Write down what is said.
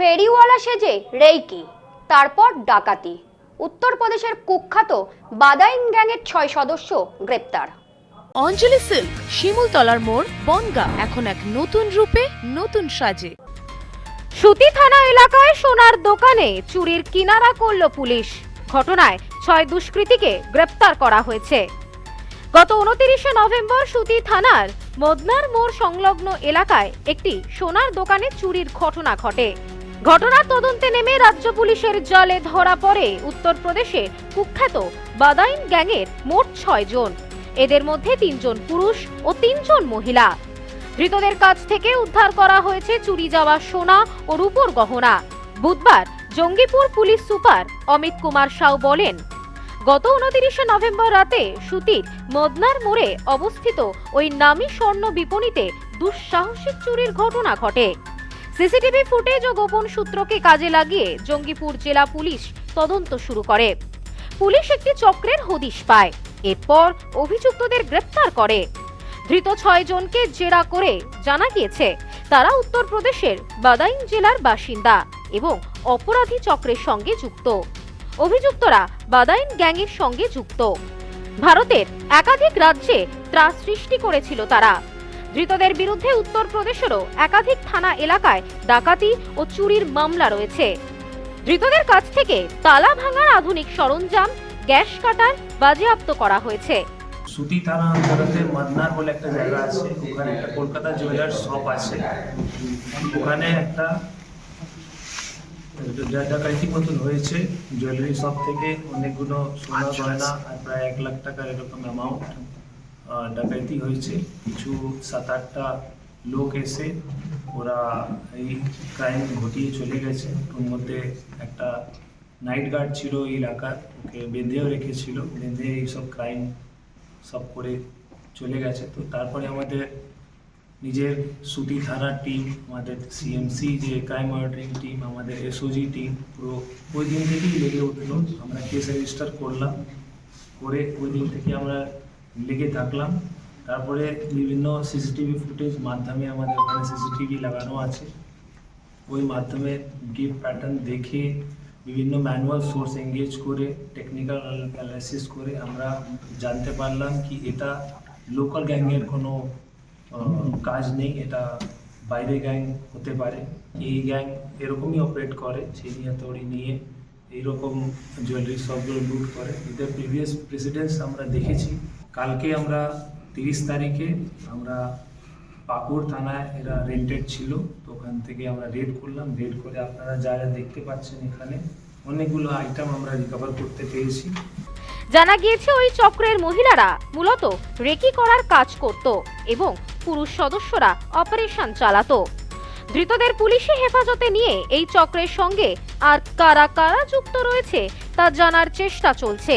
ফেরিওয়ালা সেজে রেইকি তারপর ডাকাতি। উত্তরপ্রদেশের কুখ্যাত বাদাইন গ্যাংয়ের ছয় সদস্য গ্রেপ্তার। অঞ্জলি সিল্ক শিমুলতলার মোড় বনগা এখন এক নতুন রূপে নতুন সাজে। সুতি থানা এলাকায় সোনার দোকানে চুরির কিনারা করল পুলিশ। ঘটনায় ছয় দুষ্কৃতীকে গ্রেপ্তার করা হয়েছে। গত উনতিরিশে নভেম্বর সুতি থানার মদনার মোড় সংলগ্ন এলাকায় একটি সোনার দোকানে চুরির ঘটনা ঘটে। ঘটনার তদন্তে নেমে রাজ্য পুলিশের জালে ধরা পড়ে উত্তরপ্রদেশের কুখ্যাত বাদাইন গ্যাংয়ের মোট ছয় জন। এদের মধ্যে তিনজন পুরুষ ও তিনজন মহিলা। ধৃতদের কাছ থেকে উদ্ধার করা হয়েছে চুরি যাওয়া সোনা ও রূপোর গহনা। বুধবার জঙ্গিপুর পুলিশ সুপার অমিত কুমার সাউ বলেন, গত উনতিরিশে নভেম্বর রাতে সুতির মদনার মোড়ে অবস্থিত ওই নামী স্বর্ণ বিপণীতে দুঃসাহসিক চুরির ঘটনা ঘটে। সিসিটিভি ফুটেজ ও গোপন সূত্রকে কাজে লাগিয়ে জঙ্গিপুর জেলা পুলিশ তদন্ত শুরু করে। পুলিশ একটি চক্রের হদিশ পায়। এরপর অভিযুক্তদের গ্রেপ্তার করে। ধৃত ছয় জনকে জেরা করে জানা গিয়েছে, তারা উত্তরপ্রদেশের বাদাইন জেলার বাসিন্দা এবং অপরাধী চক্রের সঙ্গে যুক্ত। অভিযুক্তরা বাদাইন গ্যাংয়ের সঙ্গে যুক্ত। ভারতের একাধিক রাজ্যে ত্রাস সৃষ্টি করেছিল তারা। ধৃতদের বিরুদ্ধে উত্তরপ্রদেশেরও একাধিক থানা এলাকায় ডাকাতি ও চুরির মামলা রয়েছে। ধৃতদের কাছ থেকে তালা ভাঙার আধুনিক সরঞ্জাম, গ্যাস কাটার বাজেয়াপ্ত করা হয়েছে। সুতি থানা বলে একটা জায়গা আছে, ওখানে একটা কলকাতা জুয়েলার্স শপ আছে। ওখানে একটা মতন হয়েছে, জুয়েলারি শপ থেকে অনেকগুলো সোনা গয়না প্রায় এক লাখ টাকার এরকম অ্যামাউন্ট ডাকাইতি হয়েছে। কিছু সাত আটটা লোক এসে ওরা এই ক্রাইম ঘটিয়ে চলে গেছে। ওর মধ্যে একটা নাইট গার্ড ছিল এই এলাকার, ওকে বেঁধেও রেখেছিল। বেঁধে এইসব ক্রাইম সব করে চলে গেছে। তো তারপরে আমাদের নিজের সুতি থানার টিম আমাদের সিএমসি যে ক্রাইম মনিটরিং টিম আমাদের এসওজি টিম পুরো ওই দিন থেকেই লেগে উঠল। আমরা কেস রেজিস্টার করলাম। করে ওই দিন থেকে আমরা লেগে থাকলাম। তারপরে বিভিন্ন সিসিটিভি ফুটেজ মাধ্যমে আমাদের ওখানে সিসিটিভি লাগানো আছে। ওই মাধ্যমে গিফট প্যাটার্ন দেখে বিভিন্ন ম্যানুয়াল সোর্স এঙ্গেজ করে টেকনিক্যাল অ্যানালাইসিস করে আমরা জানতে পারলাম কি এটা লোকাল গ্যাংয়ের কোনো কাজ নেই, এটা বাইরে গ্যাং হতে পারে। এই গ্যাং এরকমই অপারেট করে ছেনি হাতড়ি নিয়ে এইরকম জুয়েলারি সবগুলো লুট করে। এদের প্রিভিয়াস প্রেসিডেন্টস আমরা দেখেছি। কালকে আমরা তিরিশ তারিখে আমরা পাকুড় থানায় এরা রেন্টেড ছিল, তো ওখান থেকে আমরা রেড করলাম। রেড করে আপনারা যা যা দেখতে পাচ্ছেন এখানে, অনেকগুলো আইটেম আমরা রিকভার করতে পেরেছি। জানা গিয়েছে ওই চক্রের মহিলারা মূলত রেকি করার কাজ করত এবং পুরুষ সদস্যরা অপারেশন চালাতো। ধৃতদের পুলিশি হেফাজতে নিয়ে এই চক্রের সঙ্গে আর কারা কারা যুক্ত রয়েছে তা জানার চেষ্টা চলছে।